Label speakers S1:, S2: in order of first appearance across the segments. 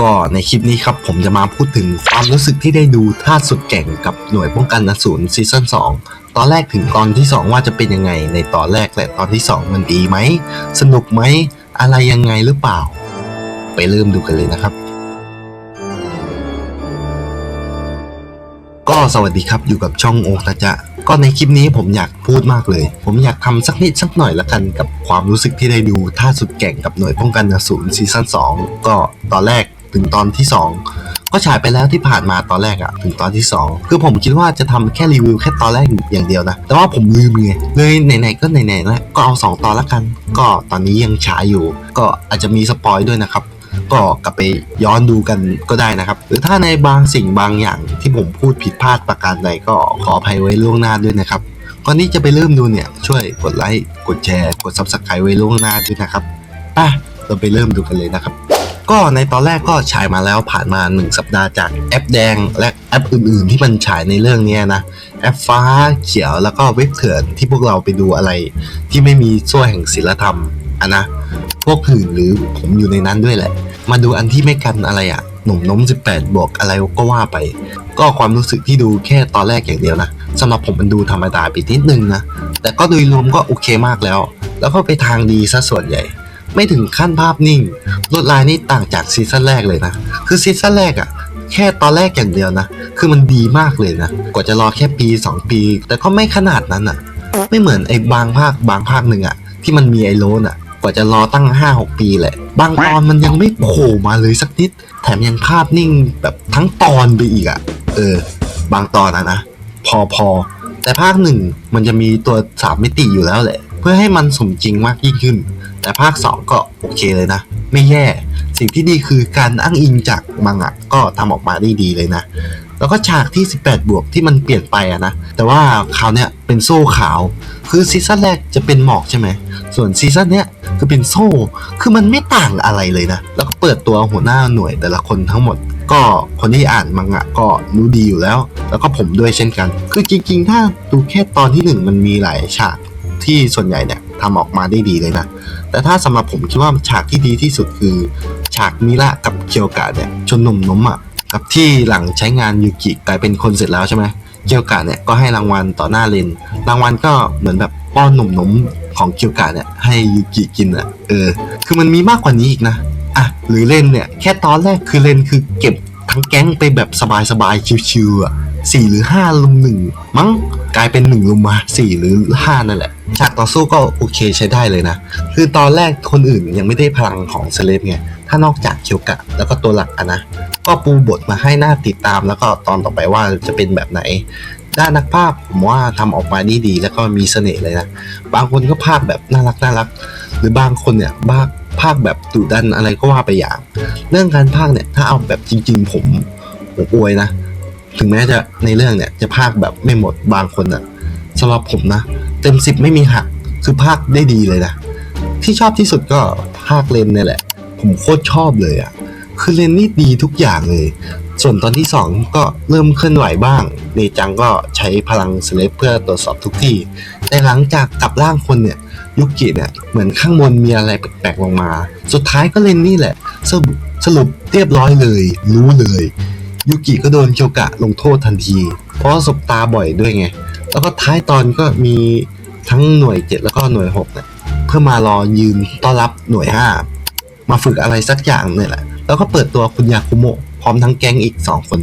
S1: ก็ในคลิปนี้ครับผมจะมาพูดถึงความรู้สึกที่ได้ดูท่าสุดแก่งกับหน่วยป้องกันอสูรซีซั่น2 ตอนแรกถึงตอนที่ 2 ว่าจะเป็นยังไง ในตอนแรกและตอนที่ 2 มันดีไหม สนุกไหม อะไรยังไงหรือเปล่า ไปเริ่มดูกันเลยนะครับ ก็สวัสดีครับอยู่กับช่องโอ๊กนะจ๊ะก็ในคลิปนี้ผมอยากพูดมากเลย ผมอยากทำสักนิดสักหน่อยละกันกับความรู้สึกที่ได้ดูท่าสุดแก่งกับหน่วยป้องกันอสูรซีซั่น2ก็ตอนแรก ถึงตอนที่ 2 ก็ฉายไปแล้วที่ผ่านมาตอนแรกอะถึงตอนที่ 2 คือผมคิดว่าจะทำแค่รีวิวแค่ตอนแรกอย่างเดียวนะ แต่ว่าผมลืมไงเลยไหนๆก็ไหนๆแล้วก็เอา 2 ตอนละกัน ก็ตอนนี้ยังฉายอยู่ ก็อาจจะมีสปอยด้วยนะครับก็กลับไปย้อนดูกันก็ได้นะครับ หรือถ้าในบางสิ่งบางอย่างที่ผมพูดผิดพลาดประการใดก็ขออภัยไว้ล่วงหน้าด้วยนะครับก่อนที่จะไปเริ่มดูเนี่ยช่วยกดไลค์กดแชร์ กด Subscribe ไว้ล่วงหน้าด้วยนะครับอะเราไปเริ่มดูกันเลยนะครับ ก็ในตอนแรกก็ฉายมาแล้วผ่านมา 1 สัปดาห์จากแอปแดงและแอปอื่นๆ ที่มันฉายในเรื่องนี้นะ แอปฟ้าเขียวแล้วก็เว็บเถื่อนที่พวกเราไปดูอะไร ที่ไม่มีโซ่แห่งศิลธรรมอะนะพวกอื่นหรือผมอยู่ในนั้นด้วยแหละ มาดูอันที่ไม่กันอะไรอะหนุ่มน้ม 18 บวกอะไรก็ว่าไป ก็ความรู้สึกที่ดูแค่ตอนแรกอย่างเดียวนะสำหรับผมมันดูธรรมดาไปนิดนึงนะแต่ก็โดยรวมก็โอเคมากแล้ว แล้วก็ไปทางดีซะส่วนใหญ่ ไม่ถึงขั้นภาพนิ่ง ลวดลายนี่ต่างจากซีซั่นแรกเลยนะ คือซีซั่นแรกอะแค่ตอนแรกอย่างเดียวนะ คือมันดีมากเลยนะ กว่าจะรอแค่ปี 2 ปี แต่ก็ไม่ขนาดนั้นอะไม่เหมือนไอ้บางภาคบางภาคหนึ่งอะที่มันมีไอ้โลนอะกว่าจะรอตั้ง 5-6 ปีแหละ บางตอนมันยังไม่โผล่มาเลยสักนิด แถมยังภาพนิ่งแบบทั้งตอนไปอีกอะเออ บางตอนอะนะ พอพอแต่ภาคหนึ่งมันจะมีตัวสามมิติอยู่แล้วแหละ พื่อให้มันสมจริงมากยิ่งขึ้น แต่ภาค 2 ก็โอเคเลยนะ ไม่แย่ สิ่งที่ดีคือการอ้างอิงจากมังงะก็ทำออกมาได้ดีเลยนะ แล้วก็ฉากที่ 18 บวกที่มันเปลี่ยนไปอะนะ แต่ว่าคราวเนี้ยเป็นโซ่ขาว คือซีซั่นแรกจะเป็นหมอกใช่ไหม ส่วนซีซั่นเนี้ยคือเป็นโซ่ คือมันไม่ต่างอะไรเลยนะ แล้วก็เปิดตัวหัวหน้าหน่วยแต่ละคนทั้งหมดก็คนที่อ่านมังงะก็รู้ดีอยู่แล้ว แล้วก็ผมด้วยเช่นกัน คือจริงๆ ถ้าดูแค่ตอนที่หนึ่งมันมีหลายฉาก ที่ส่วนใหญ่เนี่ยทำออกมาได้ดีเลยนะ แต่ถ้าสำหรับผมคิดว่าฉากที่ดีที่สุดคือ ฉากมิระกับเกียวกะเนี่ยชนหนุ่มนมอะกับที่หลังใช้งานยูกิกลายเป็นคนเสร็จแล้วใช่ไหมเกียวกะเนี่ยก็ให้รางวัลต่อหน้าเลนรางวัลก็เหมือนแบบป้อนหนุ่มนมของเกียวกะเนี่ยให้ยูกิกินอะเออ คือมันมีมากกว่านี้อีกนะอะหรือเลนเนี่ยแค่ตอนแรกคือเลนคือเก็บทั้งแก๊งไปแบบสบายๆชิวๆอะสี่หรือห้าลุมหนึ่งมั้ง กลายเป็นหนึ่งลุมมาสี่หรือห้านั่นแหละ ฉากต่อสู้ก็โอเคใช้ได้เลยนะ คือตอนแรกคนอื่นยังไม่ได้พลังของเซเลบไง ถ้านอกจากเคียวกะ แล้วก็ตัวหลักอะนะ ก็ปูบทมาให้หน่าติดตามแล้วก็ตอนต่อไปว่าจะเป็นแบบไหน ด้านนักภาพผมว่าทำออกมาดีดีแล้วก็มีเสน่ห์เลยนะ บางคนก็ภาพแบบน่ารักน่ารัก หรือบางคนเนี่ยบ้าภาคแบบดุดันอะไรก็ว่าไปอย่าง เรื่องการภาคเนี่ยถ้าเอาแบบจริง ๆ ผมผมอวยนะ ถึงแม้จะในเรื่องเนี่ยจะภาคแบบไม่หมดบางคนอะสำหรับผมนะ เต็มสิบไม่มีหักคือภาคได้ดีเลยนะ ที่ชอบที่สุดก็ภาคเลนเนี่ยแหละ ผมโคตรชอบเลยอะ่ะคือเลนนี่ดีทุกอย่างเลย ส่วนตอนที่ 2 ก็เริ่มเคลื่อนไหวบ้าง เนจังก็ใช้พลังเซเลบเพื่อตรวจสอบทุกที่ แต่หลังจากกลับร่างคนเนี่ยยุกิเนี่ยเหมือนข้างบนมีอะไรแปลกๆลงมา สุดท้ายก็เลนนี่แหละ สรุปสรุปเรียบร้อยเลย รู้เลย ยุกิก็โดนเคียวกะลงโทษทันที เพราะสบตาบ่อยด้วยไง แล้วก็ท้ายตอนก็มีทั้งหน่วย 7 แล้วก็หน่วย6เนี่ยเพื่อมารอยืนต้อนรับหน่วย 5 มาฝึกอะไรสักอย่างเนี่ยแหละ แล้วก็เปิดตัวคุณยาคุโมะพร้อมทั้งแก๊งอีก 2 คน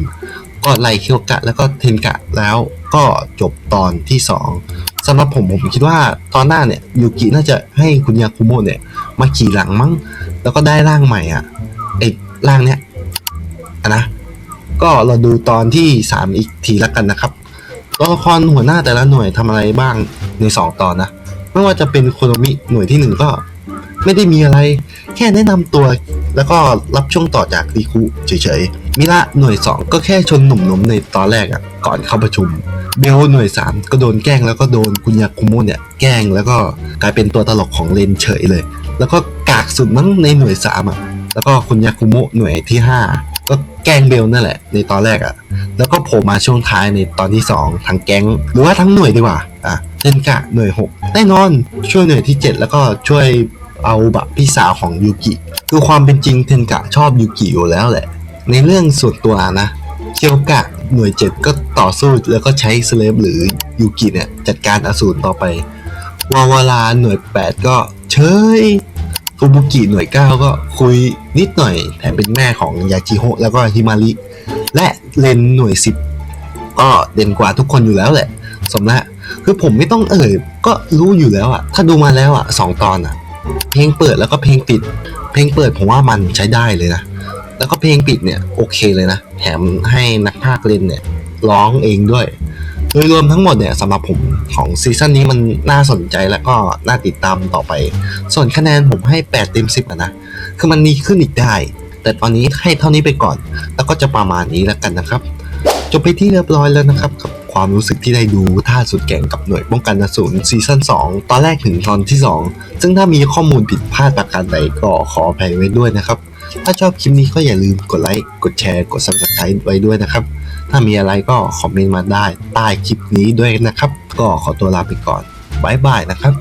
S1: ก็ไล่เคียวกะแล้วก็เทนกะแล้วก็จบตอนที่ 2สำหรับผมผมคิดว่าตอนหน้าเนี่ยยูกิน่าจะให้คุณยาคุโมะเนี่ย มาขี่หลังมั้ง แล้วก็ได้ร่างใหม่อะไอ้ร่างเนี้ยอะนะ ก็เราดูตอนที่ 3 อีกทีละกันนะครับตัวละครหัวหน้าแต่ละหน่วยทำอะไรบ้างใน 2 ตอนนะ ไม่ว่าจะเป็นโคโนมิหน่วยที่ 1 ก็ไม่ได้มีอะไร แค่แนะนำตัว แล้วก็รับช่วงต่อจากริคุเฉยๆ มิระหน่วย 2 ก็แค่ชนหนุ่มนมในตอนแรกอะ่ะก่อนเข้าประชุม เบลหน่วย 3 ก็โดนแกล้งแล้วก็โดนคุณยาคุโมเนี่ยแกล้งแล้วก็กลายเป็นตัวตลกของเลนเฉยเลย แล้วก็กากสุดมั้งในหน่วย3อะแล้วก็คุณยาคุโมหน่วยที่ 5 ก็แกล้งเบลนั่นแหละ ในตอนแรกอะ่ะ แล้วก็โผล่มาช่วงท้ายในตอนที่ 2 ทั้งแก๊ง หรือว่าทั้งหน่วยดีกว่าอะเล่นกะหน่วย 6 แน่นอนช่วยหน่วยที่ 7 แล้วก็ช่วยเอาแบบพี่สาวของยูกิคือความเป็นจริงเทนกะชอบยูกิอยู่แล้วแหละ ในเรื่องส่วนตัวนะเคียวกะหน่วยเจ็ดก็ต่อสู้แล้วก็ใช้สเลฟหรือยูกิเนี่ยจัดการอสูรต่อไปวาวาลาหน่วย 8 ก็เฉย ฟูบุกิหน่วย9ก็คุยนิดหน่อย แถมเป็นแม่ของยาจิโฮะแล้วก็ฮิมาริ และเลนหน่วย10ก็เด่นกว่าทุกคนอยู่แล้วแหละ สมแล้วคือผมไม่ต้องเอ่ยก็รู้อยู่แล้วอะถ้าดูมาแล้วอะสองตอนอะเพลงเปิดแล้วก็เพลงปิด เพลงเปิดผมว่ามันใช้ได้เลยนะ แล้วก็เพลงปิดเนี่ยโอเคเลยนะ แถมให้นักพากย์เล่นเนี่ยร้องเองด้วย โดยรวมทั้งหมดเนี่ยสำหรับผมของซีซั่นนี้มันน่าสนใจแล้วก็น่าติดตามต่อไป ส่วนคะแนนผมให้8เต็ม10นะ คือมันมีขึ้นอีกได้ แต่ตอนนี้ให้เท่านี้ไปก่อน แล้วก็จะประมาณนี้แล้วกันนะครับ จบไปที่เรียบร้อยแล้วนะครับกับความรู้สึกที่ได้ดูท่าสุดแก่งกับหน่วยป้องกันอสูรซีซั่น2 ตอนแรกถึงตอนที่ 2 ซึ่งถ้ามีข้อมูลผิดพลาดประการใดก็ขออภัยไว้ด้วยนะครับ ถ้าชอบคลิปนี้ก็อย่าลืมกดไลค์ กดแชร์ กด subscribe ไว้ด้วยนะครับ ถ้ามีอะไรก็คอมเมนต์มาได้ใต้คลิปนี้ด้วยนะครับ ก็ขอตัวลาไปก่อนบ๊ายบายนะครับ